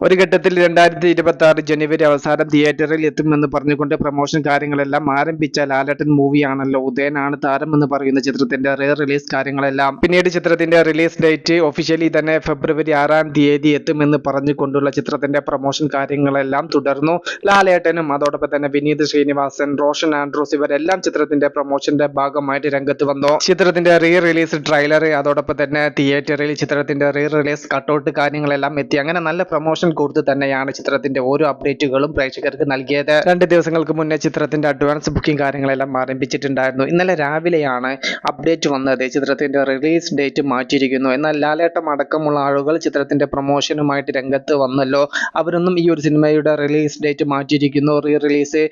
ഒരു ഘട്ടത്തിൽ രണ്ടായിരത്തി ഇരുപത്തി ആറ് ജനുവരി അവസാനം തിയേറ്ററിൽ എത്തുമെന്ന് പറഞ്ഞുകൊണ്ട് പ്രൊമോഷൻ കാര്യങ്ങളെല്ലാം ആരംഭിച്ച ലാലട്ടൻ മൂവിയാണല്ലോ. ഉദയനാണ് താരം എന്ന് പറയുന്ന ചിത്രത്തിന്റെ റേ റിലീസ് കാര്യങ്ങളെല്ലാം. പിന്നീട് ചിത്രത്തിന്റെ റിലീസ് ഡേറ്റ് ഒഫീഷ്യലി തന്നെ ഫെബ്രുവരി ആറാം തീയതി എത്തുമെന്ന് പറഞ്ഞുകൊണ്ടുള്ള ചിത്രത്തിന്റെ പ്രൊമോഷൻ കാര്യങ്ങളെല്ലാം തുടർന്നു. ലാലേട്ടനും അതോടൊപ്പം തന്നെ വിനീത് ശ്രീനിവാസൻ റോഷൻ ആൻഡ്രോസ് ഇവരെല്ലാം ചിത്രത്തിന്റെ പ്രൊമോഷന്റെ ഭാഗമായിട്ട് രംഗത്ത് വന്നു. ചിത്രത്തിന്റെ റീ റിലീസ് ട്രെയിലർ അതോടൊപ്പം തന്നെ തിയേറ്ററിൽ ചിത്രത്തിന്റെ റീ റിലീസ് കട്ടൗട്ട് കാര്യങ്ങളെല്ലാം എത്തി. അങ്ങനെ നല്ല പ്രൊമോഷൻ കൊടുത്ത് തന്നെയാണ് ചിത്രത്തിന്റെ ഓരോ അപ്ഡേറ്റുകളും പ്രേക്ഷകർക്ക് നൽകിയത്. രണ്ട് ദിവസങ്ങൾക്ക് മുന്നേ ചിത്രത്തിന്റെ അഡ്വാൻസ് ബുക്കിംഗ് കാര്യങ്ങളെല്ലാം ആരംഭിച്ചിട്ടുണ്ടായിരുന്നു. ഇന്നലെ രാവിലെയാണ് അപ്ഡേറ്റ് വന്നത്. ചിത്രത്തിന്റെ റിലീസ് ഡേറ്റ് മാറ്റിയിരിക്കുന്നു. എന്നാൽ ലാലേട്ടം അടക്കമുള്ള ആളുകൾ ചിത്രത്തിന്റെ പ്രൊമോഷനുമായിട്ട് രംഗത്ത് വന്നല്ലോ. അവരൊന്നും ഈ ഒരു സിനിമയുടെ റിലീസ് ഡേറ്റ് മാറ്റിയിരിക്കുന്നു. റീ റിലീസ്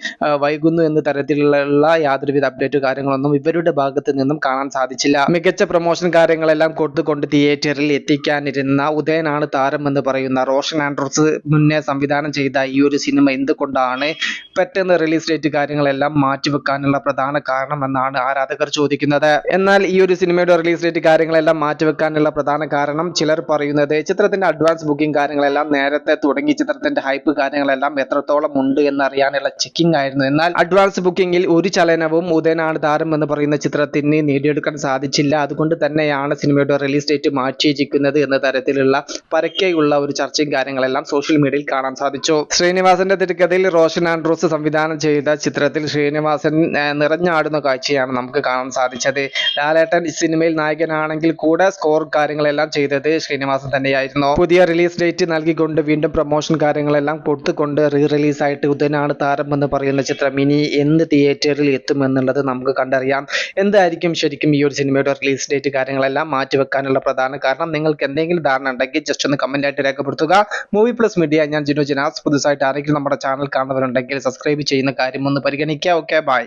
വൈകുന്നു എന്ന തരത്തിലുള്ള യാതൊരുവിധ അപ്ഡേറ്റ് കാര്യങ്ങളൊന്നും ഇവരുടെ ഭാഗത്ത് നിന്നും കാണാൻ സാധിച്ചില്ല. മികച്ച പ്രൊമോഷൻ കാര്യങ്ങളെല്ലാം കൊടുത്തുകൊണ്ട് തിയേറ്ററിൽ എത്തിക്കാനിരുന്ന ഉദയനാണ് താരം എന്ന് പറയുന്ന റോഷൻ ആൻഡ്രൂസ് മുന്നേ സംവിധാനം ചെയ്ത ഈ ഒരു സിനിമ എന്തുകൊണ്ടാണ് പെട്ടെന്ന് റിലീസ് ഡേറ്റ് കാര്യങ്ങളെല്ലാം മാറ്റിവെക്കാനുള്ള പ്രധാന കാരണം എന്നാണ് ആരാധകർ ചോദിക്കുന്നത്. എന്നാൽ ഈ ഒരു സിനിമയുടെ റിലീസ് ഡേറ്റ് കാര്യങ്ങളെല്ലാം മാറ്റിവെക്കാനുള്ള പ്രധാന കാരണം ചിലർ പറയുന്നത് ചിത്രത്തിന്റെ അഡ്വാൻസ് ബുക്കിംഗ് കാര്യങ്ങളെല്ലാം നേരത്തെ തുടങ്ങി ചിത്രത്തിന്റെ ഹൈപ്പ് കാര്യങ്ങളെല്ലാം എത്രത്തോളം ഉണ്ട് എന്നറിയാനുള്ള ചെക്കിംഗ് ആയിരുന്നു. എന്നാൽ അഡ്വാൻസ് ബുക്കിംഗിൽ ഒരു ചലനവും ഉദയനാണ് താരം എന്ന് പറയുന്ന ചിത്രത്തിന് നേടിയെടുക്കാൻ സാധിച്ചില്ല. അതുകൊണ്ട് തന്നെയാണ് സിനിമയുടെ റിലീസ് ഡേറ്റ് മാറ്റിയിരിക്കുന്നത് എന്ന തരത്തിലുള്ള പരക്കെയുള്ള ഒരു ചർച്ചയും കാര്യങ്ങളെല്ലാം സോഷ്യൽ മീഡിയയിൽ കാണാൻ സാധിച്ചു. ശ്രീനിവാസന്റെ തിരക്കഥയിൽ റോഷൻ ആൻഡ്രൂസ് സംവിധാനം ചെയ്ത ചിത്രത്തിൽ ശ്രീനിവാസൻ നിറഞ്ഞാടുന്ന കാഴ്ചയാണ് നമുക്ക് കാണാൻ സാധിച്ചത്. ലാലേട്ടൻ സിനിമയിൽ നായകനാണെങ്കിൽ കൂടെ സ്കോർ കാര്യങ്ങളെല്ലാം ചെയ്തത് ശ്രീനിവാസൻ തന്നെയായിരുന്നു. പുതിയ റിലീസ് ഡേറ്റ് നൽകിക്കൊണ്ട് വീണ്ടും പ്രൊമോഷൻ കാര്യങ്ങളെല്ലാം കൊടുത്തുകൊണ്ട് റീ റിലീസ് ആയിട്ട് ഉദയനാണ് താരം എന്ന് പറയുന്ന ചിത്രം ഇനി എന്ന് തിയേറ്ററിൽ എത്തുമെന്നുള്ളത് നമുക്ക് കണ്ടറിയാം. എന്തായിരിക്കും ശരിക്കും ഈ ഒരു സിനിമയുടെ റിലീസ് ഡേറ്റ് കാര്യങ്ങളെല്ലാം മാറ്റിവെക്കാനുള്ള പ്രധാന കാരണം? നിങ്ങൾക്ക് എന്തെങ്കിലും ധാരണ ഉണ്ടെങ്കിൽ ജസ്റ്റ് ഒന്ന് കമന്റ് ആയിട്ട് രേഖപ്പെടുത്തുക. മൂവി പ്ലസ് മീഡിയ ഞാൻ ജിനു ജിനാസ്. പുതുസായിട്ട് ആരെങ്കിലും നമ്മുടെ ചാനൽ കാണുന്നവരുണ്ടെങ്കിൽ സബ്സ്ക്രൈബ് ചെയ്യുന്ന കാര്യം ഒന്ന് പരിഗണിക്കുക ഓക്കെ ബൈ